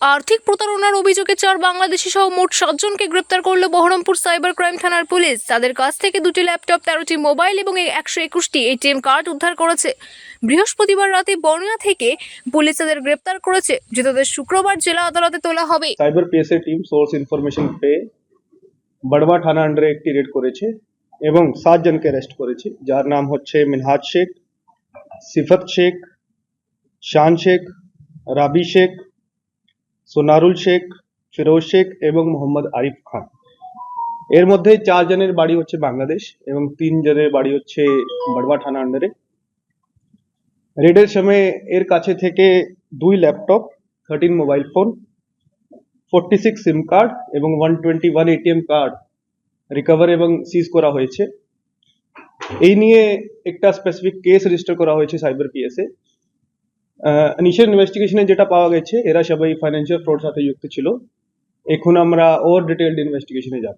আর্থিক প্রতারণার অভিযোগে চার বাংলাদেশি সহ মোট সাতজনকে গ্রেপ্তার করল বহরমপুর সাইবার ক্রাইম থানার পুলিশ। তাদের কাছ থেকে দুটি ল্যাপটপ, তেরোটি মোবাইল এবং একশো একুশটি এটিএম কার্ড উদ্ধার করেছে। বৃহস্পতিবার রাতে বর্ণিয়া থেকে পুলিশ তাদের গ্রেপ্তার করেছে যে তাদের শুক্রবার জেলা আদালতে তোলা হবে। Cyber PSA team source information পেয়ে বড়বা থানা আন্ডারে একটি রেড করেছে এবং সাত জনকে অ্যারেস্ট করেছে। যার নাম হচ্ছে মিনহাজ শেখ, সিফত শেখ, শান শেখ, রাবি শেখ সোনারুল শেখ, ফিরোজ শেখ এবং মোহাম্মদ আরিফ খান। এর মধ্যে চারজনের বাড়ি হচ্ছে বাংলাদেশ এবং তিন জনের বাড়ি হচ্ছে বড়বা থানা আন্ডারে। রেডের সময় এর কাছে থেকে দুই laptop thirteen mobile phone forty six SIM card এবং one twenty one ATM card recover এবং সিজ করা হয়েছে। এই নিয়ে একটা স্পেসিফিক কেস রেজিস্টার করা হয়েছে সাইবার পিএসে ইনিশিয়াল ইনভেস্টিগেশনে যেটা পাওয়া গেছে, এরা সবাই ফাইন্যান্সিয়াল ফ্রড সাথে যুক্ত ছিল। এখন আমরা ওর ডিটেলড ইনভেস্টিগেশনে যাব।